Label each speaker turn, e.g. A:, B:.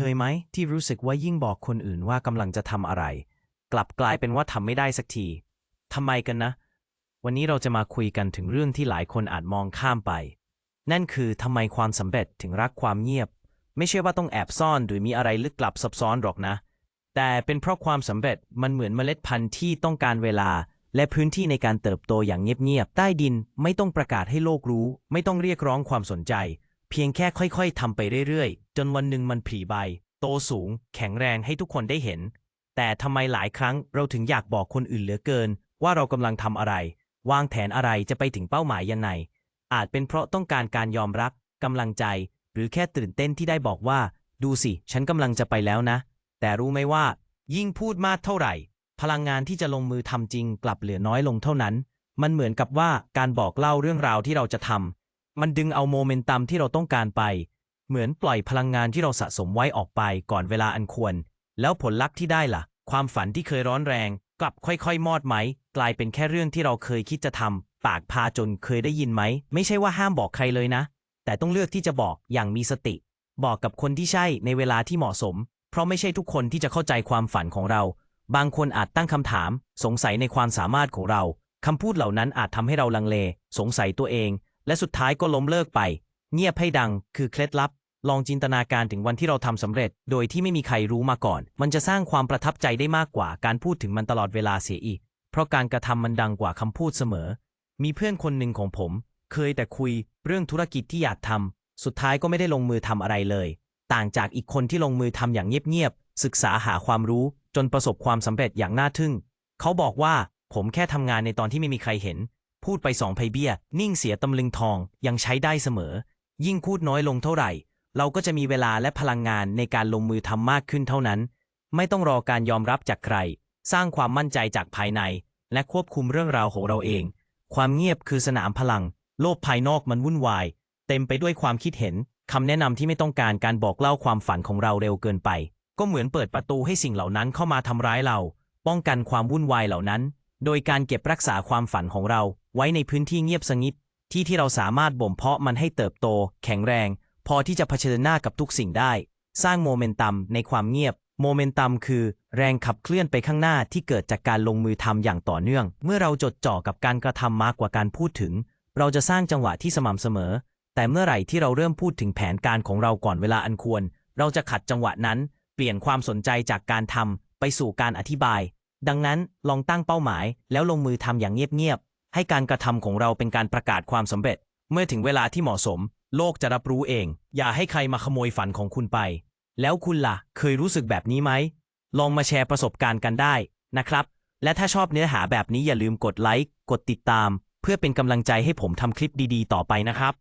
A: เคยไหม ที่รู้สึกว่ายิ่งบอกคนอื่นว่ากำลังจะทำอะไร กลับกลายเป็นว่าทำไม่ได้สักทีทำไมกันนะ วันนี้เราจะมาคุยกันถึงเรื่องที่หลายคนอาจมองข้ามไป นั่นคือทำไมความสำเร็จถึงรักความเงียบ ไม่ใช่ว่าต้องแอบซ่อนหรือมีอะไรลึกลับซับซ้อนหรอกนะ แต่เป็นเพราะความสำเร็จมันเหมือนเมล็ดพันธุ์ที่ต้องการเวลา และพื้นที่ในการเติบโตอย่างเงียบๆใต้ดิน ไม่ต้องประกาศให้โลกรู้ ไม่ต้องเรียกร้องความสนใจ เพียงแค่ค่อยๆทำไปเรื่อยๆ จนวันหนึ่งมันผลีใบ โตสูง แข็งแรงให้ทุกคนได้เห็น แต่ทำไมหลายครั้งเราถึงอยากบอกคนอื่นเหลือเกิน ว่าเรากำลังทำอะไร วางแผนอะไรจะไปถึงเป้าหมายยังไง อาจเป็นเพราะต้องการการยอมรับกำลังใจ หรือแค่ตื่นเต้นที่ได้บอกว่า ดูสิ ฉันกำลังจะไปแล้วนะ แต่รู้ไหมว่า ยิ่งพูดมากเท่าไหร่ พลังงานที่จะลงมือทำจริง กลับเหลือน้อยลงเท่านั้น มันเหมือนกับว่าการบอกเล่าเรื่องราวที่เราจะทำ มันดึงเอาโมเมนตัมที่เราต้องการไป เหมือนปล่อยพลังงานที่เราสะสมไว้ออกไปก่อนเวลาอันควร แล้วผลลัพธ์ที่ได้ล่ะ ความฝันที่เคยร้อนแรง กลับค่อยๆ มอดไหม กลายเป็นแค่เรื่องที่เราเคยคิดจะทำปากพาจนเคยได้ยินไหม ไม่ใช่ว่าห้ามบอกใครเลยนะ แต่ต้องเลือกที่จะบอกอย่างมีสติ บอกกับคนที่ใช่ในเวลาที่เหมาะสม เพราะไม่ใช่ทุกคนที่จะเข้าใจความฝันของเรา บางคนอาจตั้งคำถาม สงสัยในความสามารถของเราคำพูดเหล่านั้นอาจทำให้เราลังเล สงสัยตัวเอง และสุดท้ายก็ล้มเลิกไป เงียบให้ดัง คือเคล็ดลับ ลองจินตนาการถึงวันที่เราทำสำเร็จ โดยที่ไม่มีใครรู้มาก่อน มันจะสร้างความประทับใจได้มากกว่าการพูดถึงมันตลอดเวลาเสียอีก เพราะการกระทำมันดังกว่าคำพูดเสมอ มีเพื่อนคนหนึ่งของผม เคยแต่คุยเรื่องธุรกิจที่อยากทำสุดท้ายก็ไม่ได้ลงมือทำอะไรเลย ต่างจากอีกคนที่ลงมือทำอย่างเงียบๆศึกษาหาความรู้จนประสบความสำเร็จอย่างน่าทึ่ง เขาบอกว่าผมแค่ทำงานในตอนที่ไม่มีใครเห็น พูดไปสองไพเบี้ย นิ่งเสียตำลึงทองยังใช้ได้เสมอ ยิ่งพูดน้อยลงเท่าไหร่ เราก็จะมีเวลาและพลังงานในการลงมือทำมากขึ้นเท่านั้น ไม่ต้องรอการยอมรับจากใคร สร้างความมั่นใจจากภายใน และควบคุมเรื่องราวของเราเอง ความเงียบคือสนามพลัง โลกภายนอกมันวุ่นวาย เต็มไปด้วยความคิดเห็นคำแนะนำที่ไม่ต้องการการบอกเล่าความฝันของเราเร็วเกินไป ก็เหมือนเปิดประตูให้สิ่งเหล่านั้นเข้ามาทำร้ายเรา ป้องกันความวุ่นวายเหล่านั้น โดยการเก็บรักษาความฝันของเรา ไว้ในพื้นที่เงียบสงิบที่ที่เราสามารถบ่มเพาะมันให้เติบโต แข็งแรง พอที่จะเผชิญหน้ากับทุกสิ่งได้ สร้างโมเมนตัมในความเงียบ โมเมนตัมคือ แรงขับเคลื่อนไปข้างหน้าที่เกิดจากการลงมือทำอย่างต่อเนื่อง เมื่อเราจดจ่อกับการกระทำมากกว่าการพูดถึง เราจะสร้างจังหวะที่สม่ำเสมอ แต่เมื่อไหร่ที่เราเริ่มพูดถึงแผนการของเราก่อนเวลาอันควร เราจะขัดจังหวะนั้น เปลี่ยนความสนใจจากการทำไปสู่การอธิบาย ดังนั้นลองตั้งเป้าหมาย แล้วลงมือทำอย่างเงียบ ให้การกระทำของเราเป็นการประกาศความสำเร็จ เมื่อถึงเวลาที่เหมาะสม โลกจะรับรู้เอง อย่าให้ใครมาขโมยฝันของคุณไป แล้วคุณล่ะ เคยรู้สึกแบบนี้ไหม ลองมาแชร์ประสบการณ์กันได้นะครับ และถ้าชอบเนื้อหาแบบนี้อย่าลืมกดไลค์ กดติดตาม เพื่อเป็นกำลังใจให้ผมทำคลิปดีๆ ต่อไปนะครับ